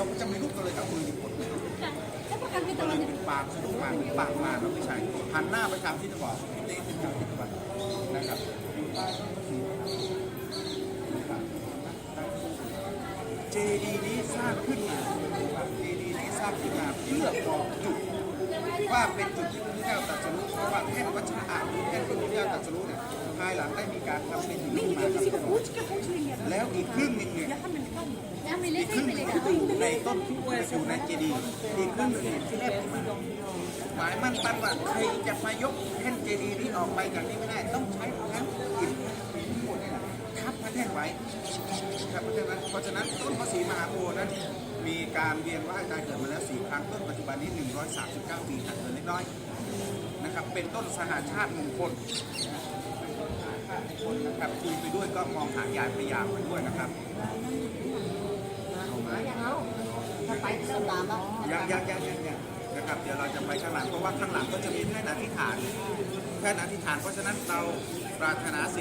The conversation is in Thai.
เราก็จะมีรูปตัวเลยกับมือที่กดค่ะแล้วประกันคือก็ตัวเลยเนี่ยเป็นปากสะดุ้งมาเป็นปากมาเราไม่ใช่หันหน้าไปทางทิศตะวันทิศนี้ทิศทางทิศตะวันนะครับเจดีนี้สร้างขึ้นมาเจดีนี้สร้างขึ้นมาเพื่อบอกจุด ว่าเป็นจุดที่พระพุทธเจ้าตรัสรู้เพราะว่าแท่นวัชระอาหรือแท่นที่พระพุทธเจ้าตรัสรู้เนี่ยภายหลังได้มีการทำเป็นหินขึ้นมาครับ แล้วอีกครึ่งหนึงเนี่ยยังอีกครึ่งหนึงอยู่ในต้นอยู่ในเจดีย์อีกครึ่งหนึงเนี่ที่แรกขึ้นมาหมายมั่นปั้นว่าใครจะมายกแท่นเจดีย์นี้ออกไปจากนี้ไม่ได้ ต้องใช้แท่นอิฐทั้งหมดนี่ยทับพระแท่นไว้ทับพระแท่นไว้เพราะฉะนั้นต้นพระศรีมหาโพธิ์นั้น มีการเวียนว่ายตายเกิดมาแล้วสี่ครั้งต้นปัจจุบันนี้ 139 ปีหักเกินเล็กน้อยนะครับเป็นต้นสหาชาติมงคล นะครับคุยไปด้วยก็มองหายายพยายามไปด้วยนะครับถ้าไปสนามอะยังยังยังยังยังนะครับเดี๋ยวเราจะไปข้างหลังเพราะว่าข้างหลังก็จะมีแท่นอธิษฐานแท่นอธิษฐานเพราะฉะนั้นเราปรารถนาสิ่ง